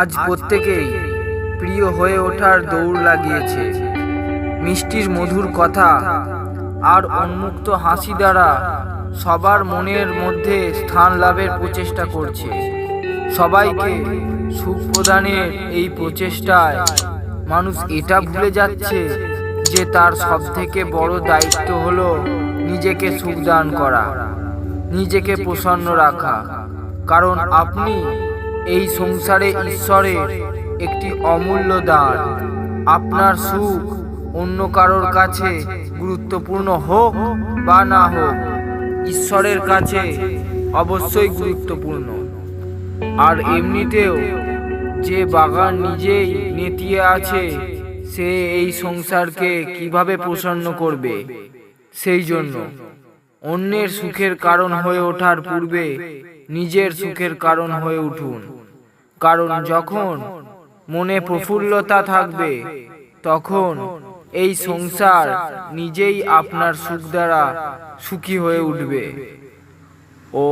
আজ প্রত্যেকেই প্রিয় হয়ে ওঠার দৌড় লাগিয়েছে। মিষ্টির মধুর কথা আর উন্মুক্ত হাসি দ্বারা সবার মনের মধ্যে স্থান লাভের প্রচেষ্টা করছে। সবাইকে সুখ প্রদানের এই প্রচেষ্টায় মানুষ এটা ভুলে যাচ্ছে যে তার সবথেকে বড় দায়িত্ব হলো নিজেকে সুখদান করা। নিজেকে প্রসন্ন রাখা। কারণ আপনি এই সংসারে ঈশ্বরের একটি অমূল্য দান। আপনার সুখ অন্য কারোর কাছে গুরুত্বপূর্ণ হোক বা না হোক ঈশ্বরের কাছে অবশ্যই গুরুত্বপূর্ণ। আর এমনিতেও যে বাগান নিজেই নেতিয়ে আছে সে এই সংসারকে কীভাবে প্রসন্ন করবে? সেই জন্য অন্যের সুখের কারণ হয়ে ওঠার পূর্বে নিজের সুখের কারণ হয়ে উঠুন। কারণ যখন মনে প্রফুল্লতা থাকবে, তখন এই সংসার নিজেই আপনার সুখ দ্বারা সুখী হয়ে উঠবে। ও